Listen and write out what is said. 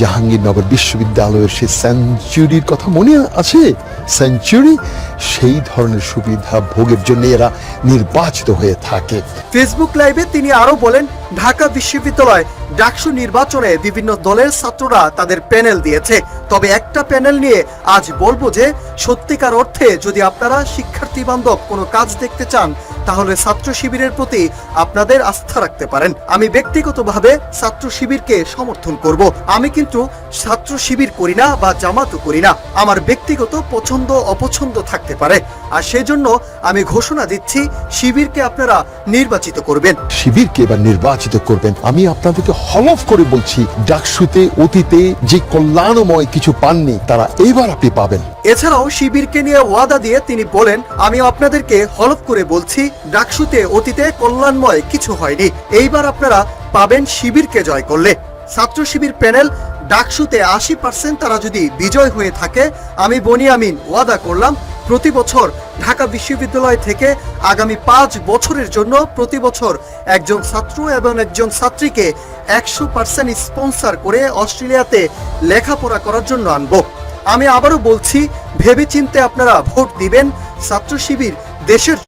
জাহাঙ্গীরনগর বিশ্ববিদ্যালয়ের সেই সেঞ্চুরির কথা মনে আছে? সেঞ্চুরি সেই ধরনের সুবিধা ভোগের জন্য এরা নির্বাচিত হয়ে থাকে। ফেসবুক লাইভে তিনি আরও বলেন, ঢাকা বিশ্ববিদ্যালয় ডাকসু নির্বাচনে বিভিন্ন দলের ছাত্ররা তাদের প্যানেল দিয়েছে। তবে একটা প্যানেল নিয়ে আজ বলব যে, সত্যিকার অর্থে যদি আপনারা শিক্ষার্থী বান্ধব কোনো কাজ দেখতে চান তাহলে ছাত্র শিবিরের প্রতি আপনাদের আস্থা রাখতে পারেন। আমি ব্যক্তিগতভাবে ছাত্র শিবিরকে সমর্থন করব। আমি কিন্তু ছাত্র শিবির করি না বা জামাতও করি না। আমার ব্যক্তিগত পছন্দ অপছন্দ থাকতে পারে। আর সেজন্য আমি ঘোষণা দিচ্ছি শিবিরকে আপনারা নির্বাচিত করবেন। শিবিরকে এবার নির্বাচিত করবেন। আমি আপনাদেরকে হলফ করে বলছি ডাকসুতে অতীতে যে কল্যাণময় কিছু পাননি তারা এবার আপনি পাবেন। এছাড়াও শিবিরকে নিয়ে ওয়াদা দিয়ে তিনি বলেন আমি আপনাদেরকে হলফ করে বলছি ডাকসুতে অতীতে কল্যাণময় কিছু হয়নি। এইবার আপনারা পাবেন শিবিরকে জয় করলে। ছাত্র শিবির প্যানেল ডাকসুতে আশি পার্সেন্ট তারা যদি বিজয় হয়ে থাকে, আমি বনি আমিন ওয়াদা করলাম, প্রতি বছর ঢাকা বিশ্ববিদ্যালয় থেকে আগামী পাঁচ বছরের জন্য প্রতি বছর একজন ছাত্র এবং একজন ছাত্রীকে একশো পার্সেন্ট স্পন্সার করে অস্ট্রেলিয়াতে লেখাপড়া করার জন্য আনব। আমি আবারও বলছি, ভেবেচিন্তে আপনারা ভোট দিবেন, ছাত্র শিবির দেশের